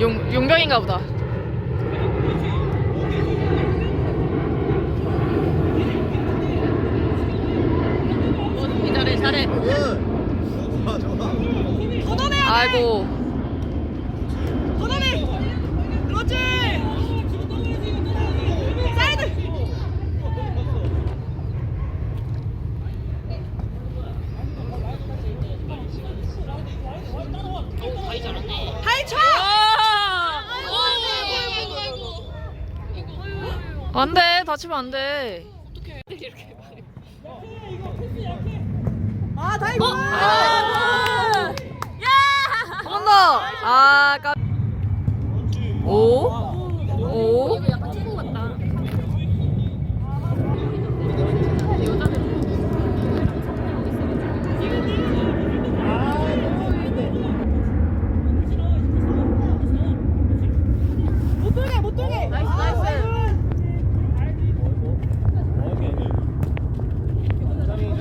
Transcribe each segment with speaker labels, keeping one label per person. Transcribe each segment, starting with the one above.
Speaker 1: 용 용병인가 보다. 잘해 잘해.
Speaker 2: 좋아 좋아
Speaker 1: 아이고.
Speaker 3: 걷어내! 그렇지! 사이드! 하이 쳐!
Speaker 1: 안 돼. 다치면 안 돼.
Speaker 3: 아, 다이브!
Speaker 1: 한번 더. 아, 까. 오? 오?
Speaker 3: 못 돌게, 못 돌게! 나이스, 나이스!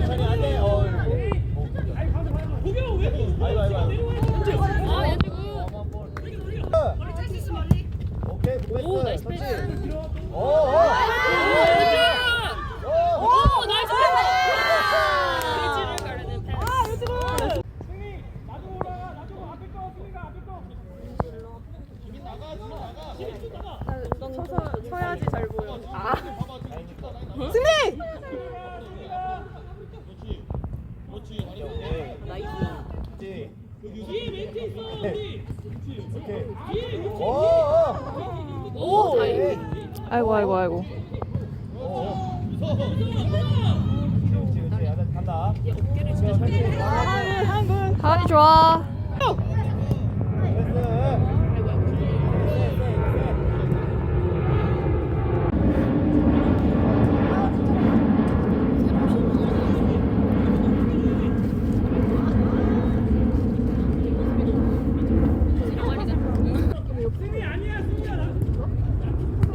Speaker 2: 천천히 안돼 어 아이고 오 나이스 패스 오,
Speaker 3: 나이스! 아, 요즘은! 쳐야지 잘 보여. 아. 승리!
Speaker 2: 나이스 뒤에 멘트 있어 오케이 오오
Speaker 1: 오! 아이고, 아이고, 아이고.
Speaker 3: 한분, 한분.
Speaker 1: 하은이 좋아.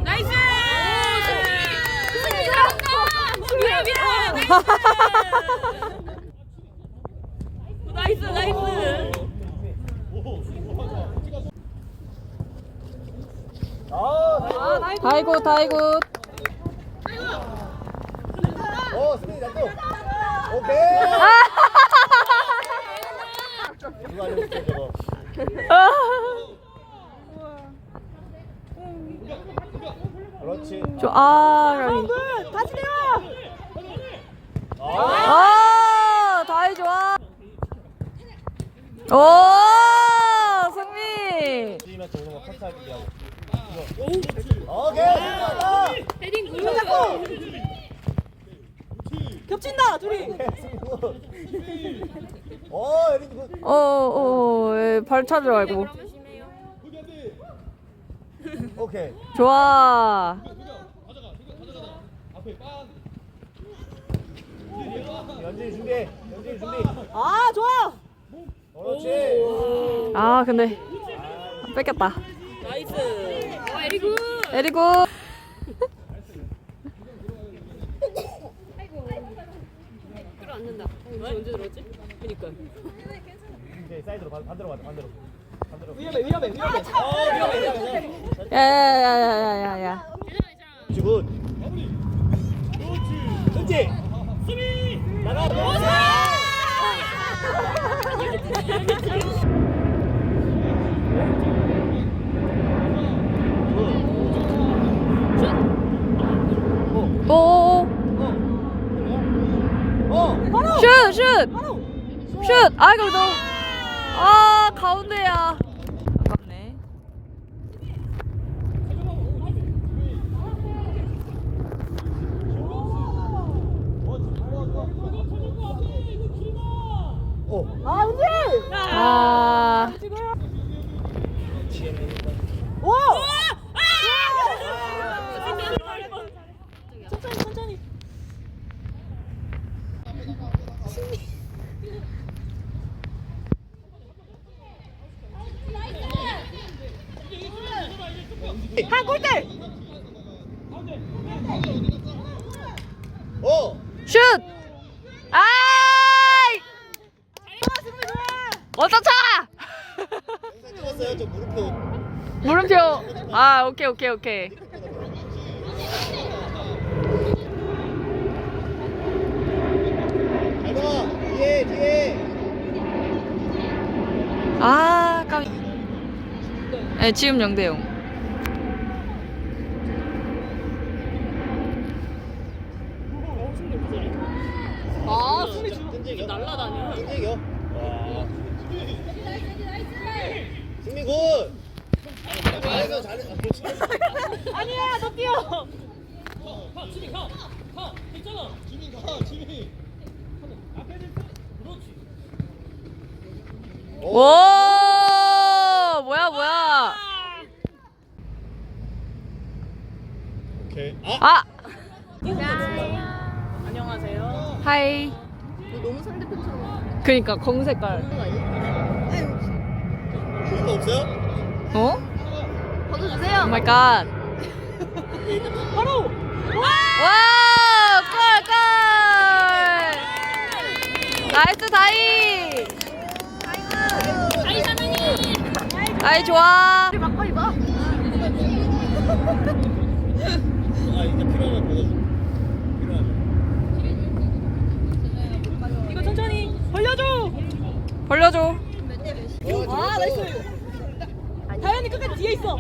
Speaker 3: 나이스! 승리 잘한다! 미안, 미안! 나이스, 나이스!
Speaker 2: 아 나이스
Speaker 1: 다이고, 다이고.
Speaker 2: 오 승리 잡고 오케이 이거 알려줄게 저거 그렇지
Speaker 1: 저, 아,
Speaker 3: 다시 내려!
Speaker 2: 아
Speaker 1: 아, 다이 좋아. 오,
Speaker 2: 오는 거 이거. 오케이
Speaker 3: 헤딩 굴러잡고! 겹친다, 둘이!
Speaker 2: 오 에린 굿
Speaker 1: 어, 어, 예, 발 찾으러 알고.
Speaker 2: 오케이
Speaker 1: 좋아.
Speaker 2: 연진이 준비 연진이 준비
Speaker 3: 아, 좋아!
Speaker 2: 그렇지
Speaker 1: 아, 근데. 뺏겼다.
Speaker 3: 나이스! 와, 에리굿!
Speaker 1: 에리고.
Speaker 3: 끌어안는다. 언제, 언제 들어오지? 그니까.
Speaker 2: 이제 사이드로 반- 반대로 가자 반대로 반대로
Speaker 3: 위험해, 위험해, 위험해.
Speaker 2: 어 위험해 위험해
Speaker 1: 야야야야야야야.
Speaker 2: 그렇지 굿 은지 수비 나가
Speaker 1: 오.
Speaker 2: 어
Speaker 1: 슛, 슛. 슛. 아이고 너. 아, 가운데야. 아깝네.
Speaker 2: 오.
Speaker 3: 아, 은지!
Speaker 1: 아.
Speaker 3: 오! 천천히, 천천히. 한 골대!
Speaker 2: 오
Speaker 1: 슛.
Speaker 3: 좋아, 승리 좋아!
Speaker 1: 어떤 차?
Speaker 2: 영상 찍었어요 저 무릎표
Speaker 1: 물음표. 아, 오케이, 오케이, 오케이.
Speaker 2: 잘 봐. 뒤에 뒤에.
Speaker 1: 아, 까비. 네, 지금 0대 0.
Speaker 3: 아 숨이
Speaker 2: 끈질겨.
Speaker 3: 날라다녀.
Speaker 2: 끈질겨. 와. 승민 굿. 잘했어 잘했어. 아, 그렇지.
Speaker 3: 아니야 너 뛰어.
Speaker 2: 오.
Speaker 1: 오, 뭐야, 뭐야.
Speaker 2: 오케이. 아.
Speaker 1: 아,
Speaker 3: 안녕하세요.
Speaker 1: 하이.
Speaker 3: 너무 상대편처럼.
Speaker 1: 그니까, 검 색깔.
Speaker 2: 그런 거 없어요?
Speaker 1: 어? 오 마이 갓.
Speaker 3: 바로.
Speaker 1: 와, 골, 골. 나이스, 다이.
Speaker 3: 아이 사나니.
Speaker 1: 다이 좋아.
Speaker 3: 막걸리 봐.
Speaker 2: 아 이제 필요하면 받아줘. 필요하면.
Speaker 3: 이거 천천히 벌려줘.
Speaker 1: 벌려줘.
Speaker 3: 아 나이스. 다현이 끝까지 뒤에 있어.
Speaker 1: 와.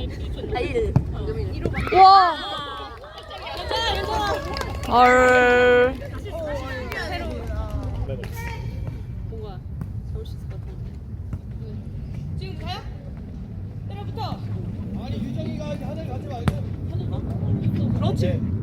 Speaker 3: 괜찮아 괜찮아.
Speaker 1: 헐.
Speaker 3: 뭔가 잡을 수 있을 것 같아. 지금 가요? 때려붙어.
Speaker 2: 아니 유정이가 하늘 가지 말고.
Speaker 3: 그렇지.